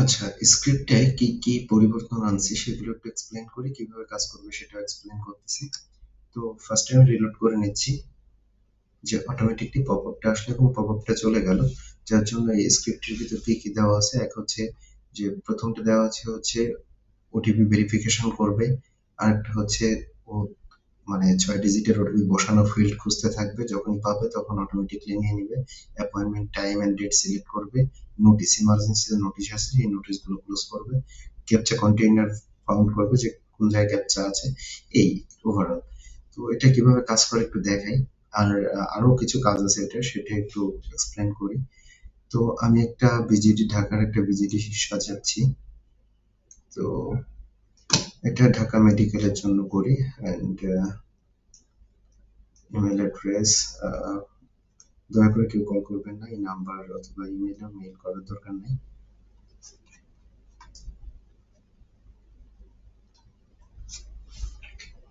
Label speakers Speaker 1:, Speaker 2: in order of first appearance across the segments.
Speaker 1: আচ্ছা স্ক্রিপ্টে কি কি পরিবর্তন আনছি সেগুলো একটু এক্সপ্লেন করি, কীভাবে কাজ করবে সেটা এক্সপ্লেন করতেছি। তো ফার্স্ট আমি রিলোড করে নিচ্ছি, যে অটোমেটিকলি পপ আপটা আসলে এবং পপ আপটা চলে গেল। যার জন্য এই স্ক্রিপ্টের ভিতর কি কি দেওয়া আছে? এক হচ্ছে যে প্রথমটা দেওয়া আছে হচ্ছে ওটিপি ভেরিফিকেশন করবে, আরেকটা হচ্ছে ও মানে ছয় ডিজিটের ওটিপি বসানো ফিল্ড খুঁজতে থাকবে। যখনই পাবে তখন অটোমেটিকলি নিয়ে নিবে। Appointment time and date select করবে। নোটিস ইমার্জেন্সি নোটিশ আছে এই নোটিশগুলো ক্লোজ করবে। ক্যাপচা কন্টেইনার ফাউন্ড করবে যে কোন জায়গায় ক্যাপচা আছে। এই ওভারঅল তো এটা কীভাবে কাজ করে একটু দেখাই। আর, আরও কিছু কাজ আছে এটা, সেটা একটু এক্সপ্লেন করি। তো আমি একটা বিজিডি ঢাকার একটা বিজিডি সাজাচ্ছি। তো এটা ঢাকা মেডিকেলের জন্য করি অ্যান্ড ইমেল অ্যাড্রেস দয়া করে কেউ কল করবেন না, এই নাম্বার অথবা ইমেইলে মেইল করার দরকার নেই।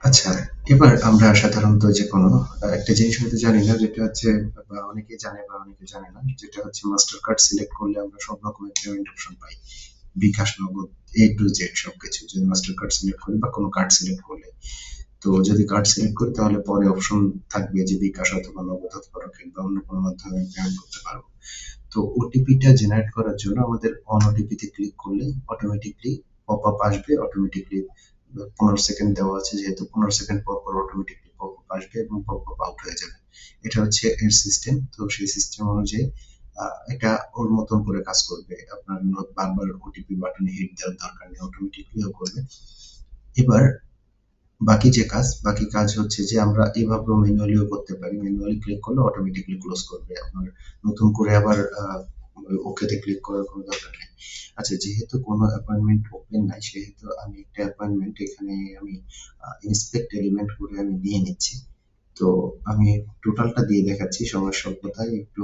Speaker 1: আচ্ছা এবার আমরা সাধারণত যে কোনো একটা জিনিস হয়তো জানি না, যেটা হচ্ছে, বা অনেকে জানে বা অনেকে জানে না, যেটা হচ্ছে মাস্টার কার্ড সিলেক্ট করলে আমরা সব রকমের পেমেন্ট অপশন পাই। বিকাশ নগদ এ টু জেড সবকিছু যদি মাস্টার কার্ড সিলেক্ট করি বা কোনো কার্ড সিলেক্ট করলে তো যদি কার্ড সিলেক্ট করি তাহলে পরে অপশন থাকবে যে বিকাশ অথবা নগদ অথবা রকেট বা অন্য কোনো মাধ্যমে পেমেন্ট করতে পারব। তো ওটিপিটা জেনারেট করার জন্য আমাদের অন ওটিপিতে ক্লিক করলে অটোমেটিকলি পপ আপ আসবে অটোমেটিকলি পনেরো সেকেন্ড দেওয়া আছে, যেহেতু পনেরো সেকেন্ড পর পর অটোমেটিকলি পপ আপ আসবে এবং পপ আপ আউট হয়ে যাবে। এটা হচ্ছে এর সিস্টেম তো সেই সিস্টেম অনুযায়ী এটা ওর মতন করে কাজ করবে। আপনার বারবার ওটিপি বাটনে হিট দেওয়ার দরকার নেই অটোমেটিকলিও করবে। এবার বাকি যে কাজ, বাকি কাজ হচ্ছে যে আমরা এভাবেও ম্যানুয়ালিও করতে পারি। ম্যানুয়ালি ক্লিক করলে অটোমেটিকলি ক্লোজ করবে। আপনার নতুন করে আবার ওকেতে ক্লিক করার কোনো দরকার নেই। আচ্ছা যেহেতু কোনো অ্যাপয়েন্টমেন্ট ওপেন নাই, সেহেতু আমি একটা অ্যাপয়েন্টমেন্ট এখানে আমি ইন্সপেক্ট এলিমেন্ট করে আমি নিয়ে নিচ্ছি। তো আমি টোটালটা দিয়ে দেখাচ্ছি সময় স্বল্পতায়, একটু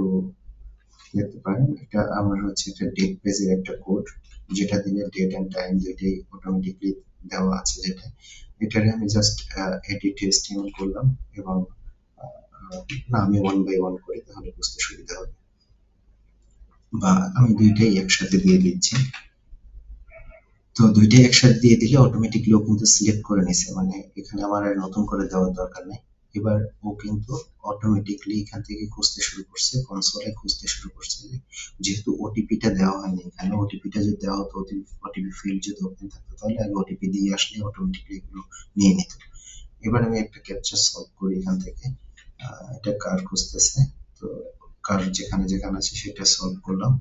Speaker 1: দেখতে পারেন। এটা আমার হচ্ছে একটা ডেট পেজের একটা কোড যেটা দিলে ডেট এন্ড টাইম দুইটাই অটোমেটিকলি দেওয়া আছে যেটা। এটারে আমি জাস্ট এডিট এস্টিমেট করলাম এবং না, আমি ওয়ান বাই ওয়ান করি, তাহলে বুঝতে সুবিধা হবে। বা আমি দুইটাই একসাথে দিয়ে দিচ্ছি। তো দুইটাই একসাথে দিয়ে দিলে অটোমেটিকলি ও কিন্তু সিলেক্ট করে নিছে। মানে এখানে আমার আর নতুন করে দেওয়ার দরকার নেই। এবার ও কিন্তু অটোমেটিকলি এখান থেকে খুঁজতে শুরু করছে কনসোলে খুঁজতে শুরু করছে যেহেতু ওটিপিটা দেওয়া হয়নি এখানে ওটিপিটা যদি দেওয়া হতো ওটিপি ফিল্ড যদি ওপেন থাকতো, তাহলে আগে ওটিপি দিয়ে আসলে অটোমেটিকলি এগুলো নিয়ে নিত। এবার আমি একটা ক্যাপচার সলভ করি এখান থেকে। এটা কার খুঁজতেছে? তো কার যেখানে যেখানে আছে সেটা সলভ করলাম।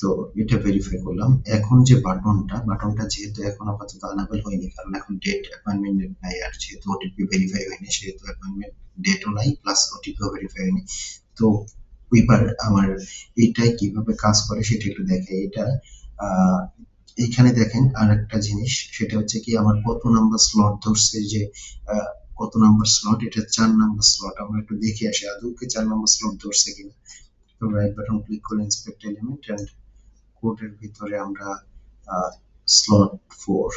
Speaker 1: তো এটা ভেরিফাই করলাম। এখন যে বাটনটা বাটনটা যেহেতু এখন আপাতত আনাবেল হয়নি, কারণ এখন ডেট অ্যাপয়েন্টমেন্ট নাই আর যেহেতু ওটিপি ভেরিফাই হয়নি, সেহেতু অ্যাপয়েন্টমেন্ট ডেটও নাই প্লাস ওটিপিও ভেরিফাই হয়নি। তো এবার আমার এইটাই কীভাবে কাজ করে সেটা একটু দেখে এটা এইখানে দেখেন আর একটা জিনিস, সেটা হচ্ছে কি আমার কত নাম্বার স্লট ধরছে যে কত নাম্বার স্লট এটা চার নাম্বার স্লট আমরা একটু দেখে আসি, আদৌ কি চার নাম্বার স্লট ধরছে কিনা। রাইট বাটন ক্লিক করে ইন্সপেক্ট এলিমেন্ট এন্ড কোডের ভিতরে আমরা স্লট ফোর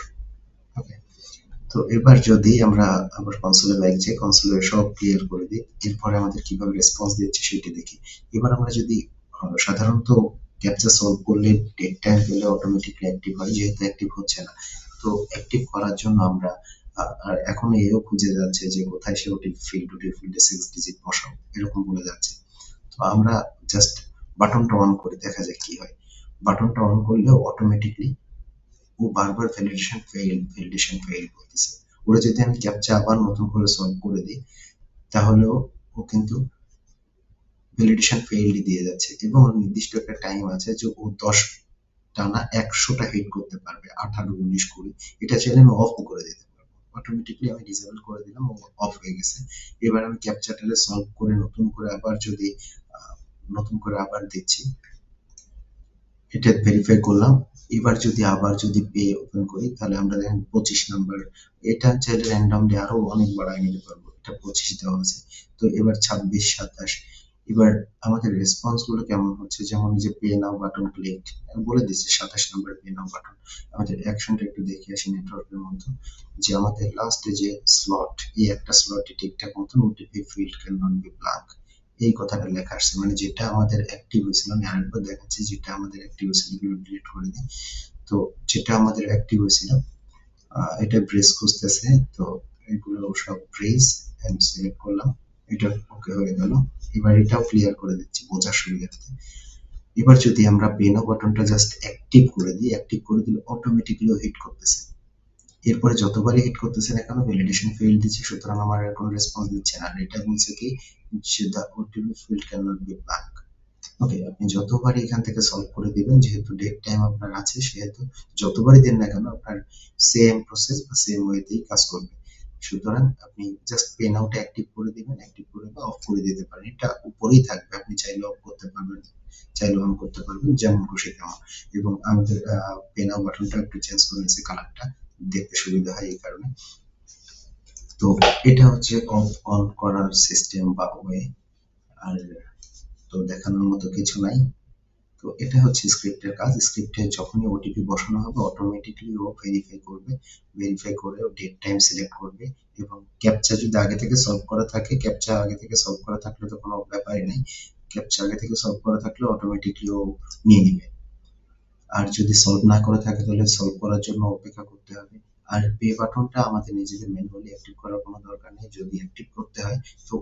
Speaker 1: তো এবার যদি আমরা আবার কনসোলে ব্যাক যাই কনসোলে সব ক্লিয়ার করে দিই, এরপরে আমাদের কীভাবে রেসপন্স দিচ্ছে সেটি দেখি। এবার আমরা যদি সাধারণত ক্যাপচা সলভ করলে ডেট টাইম পেলে অটোমেটিকলি অ্যাক্টিভ হয়, যেহেতু অ্যাক্টিভ হচ্ছে না। তো অ্যাক্টিভ করার জন্য আমরা আর এখন এও খুঁজে যাচ্ছে যে কোথায় সে ওটি ফিল্ড ওটি ফিল্ডে সিক্স ডিজিট বসাও, এরকম বলে যাচ্ছে। তো আমরা জাস্ট বাটনটা অন করে, দেখা যায় কি হয়। বাটনটা অন করলে অটোমেটিকলি ও বারবার ভ্যালিডেশন ফেইল ভ্যালিডেশন ফেইল বলতেছে ওরা যদি আমি ক্যাপচা আবার নতুন করে সলভ করে দিই, তাহলেও ও কিন্তু ভ্যালিডেশন ফেইলই দিয়ে যাচ্ছে। এবং নির্দিষ্ট একটা টাইম আছে যে ও দশ টানা একশোটা হিট করতে পারবে, আঠারো, উনিশ, কুড়ি। এটা চাইলে আমি অফ করে দিতে পারব। অটোমেটিকলি আমি ডিসেবল করে দিলাম, ও অফ হয়ে গেছে। এবার আমি ক্যাপচাটারে সলভ করে নতুন করে আবার যদি নতুন করে আবার দিচ্ছি এটা ভেরিফাই করলাম। এবার যদি আবার যদি পে ওপেন করি, তাহলে আমরা দেখেন পঁচিশ নাম্বার এটা চাইলে র্যান্ডমলি আরও অনেক বাড়ায় নিতে পারব। এটা পঁচিশ দেওয়া আছে। তো এবার ছাব্বিশ, সাতাশ। এবার আমাদের রেসপন্সগুলো কেমন হচ্ছে? যেমন যে পে নাও বাটন ক্লিক বলে দিচ্ছে সাতাশ নম্বর পে নাও বাটন আমাদের অ্যাকশনটা একটু দেখে আসি নেটওয়ার্কের মধ্যে। যে আমাদের লাস্টে যে স্লট এই একটা স্লটে ঠিকঠাক মতন OTP field can not be blank এই কথাটা লেখা আসছে। মানে যেটা আমাদের অ্যাক্টিভ হয়েছিল আমি আরেকবার দেখাচ্ছি যেটা আমাদের অ্যাক্টিভ হয়েছিল ডিলিট করে দিই। তো যেটা আমাদের অ্যাক্টিভ হয়েছিল এটা ব্রেস খুঁজতেছে, তো এগুলো সব ব্রেস এন্ড সিলেক্ট করলাম। এটা ওকে হয়ে গেল। এবার এটাও ক্লিয়ার করে দিচ্ছি, বোঝার সুবিধার্থে। এবার যদি আমরা পেনো বাটনটা জাস্ট অ্যাক্টিভ করে দিই অ্যাক্টিভ করে দিলে অটোমেটিকলি হিট করতেছে। এরপরে যতবারই হিট করতেছে না কেন ভ্যালিডেশন ফেল দিচ্ছে, সুতরাং আমার আর কোনো রেসপন্স দিচ্ছে না। এটা বলছে কি the OTP field can not be blank okay আপনি যতবারই এখান থেকে সলভ করে দিবেন, যেহেতু ডেট টাইম আপনার আছে, সেহেতু যতবারই দেন না কেন আপনার সেম প্রসেস বা সেম ওয়েতেই কাজ করবে। সুতরাং আপনি জাস্ট পেন আউট অ্যাক্টিভ করে দিবেন অ্যাক্টিভ করে বা অফ করে দিতে পারেন। এটা উপরেই থাকবে, আপনি চাইলে অফ করতে পারবেন, চাইলে অন করতে পারবেন, যেমন খুশি তেমন। এবং আমাদের পেন আউট বাটনটা একটু চেঞ্জ করে নিয়েছি কালারটা দেখতে সুবিধা হয় এই কারণে। তো এটা হচ্ছে অফ অন করার সিস্টেম বা ওয়ে আর তো দেখানোর মতো কিছু নাই। তো এটা হচ্ছে স্ক্রিপ্টের কাজ। স্ক্রিপ্টে যখনই ওটিপি বসানো হবে অটোমেটিকলি ও ভেরিফাই করবে। ভেরিফাই করে ও ডেট টাইম সিলেক্ট করবে এবং ক্যাপচা যদি আগে থেকে সলভ করা থাকে ক্যাপচা আগে থেকে সলভ করা থাকলে তো কোনো ব্যাপারই নেই। ক্যাপচা আগে থেকে সলভ করা থাকলে অটোমেটিকলি ও নিয়ে নিবে। আর যদি সলভ না করে থাকে তাহলে সলভ করার জন্য অপেক্ষা করতে হবে। আর পে বাটনটা আমাদের নিজেদের ম্যানুয়ালি অ্যাক্টিভ করার কোনো দরকার নেই। যদি অ্যাক্টিভ করতে হয়, তো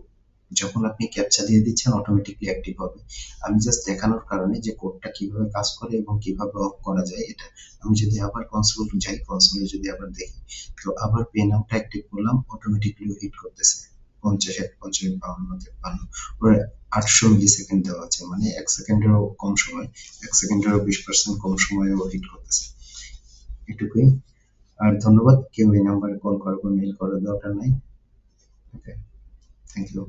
Speaker 1: যখন আপনি ক্যাপচা দিয়ে দিচ্ছেন অটোমেটিকলি অ্যাক্টিভ হবে। আমি জাস্ট দেখানোর কারণে যে কোডটা কীভাবে কাজ করে এবং কীভাবে অফ করা যায়, এটা আমি যদি আবার কনসোল যাই কনসোলে যদি আবার দেখি, তো আবার পেন আউটটা অ্যাক্টিভ করলাম অটোমেটিকলি হিট করতেছে। পঞ্চাশ, এক পঞ্চাশ, বাউন্ন, তেপ্পান্ন, ওরা আটশো মিলি সেকেন্ড দেওয়া আছে। মানে এক সেকেন্ডেরও কম সময়, এক সেকেন্ডেরও বিশ পার্সেন্ট কম সময়েও হিট করতেছে। এটুকুই। আর ধন্যবাদ, কেউ এই নাম্বারে কল করার বা মেইল করার দরকার নাই। Okay thank you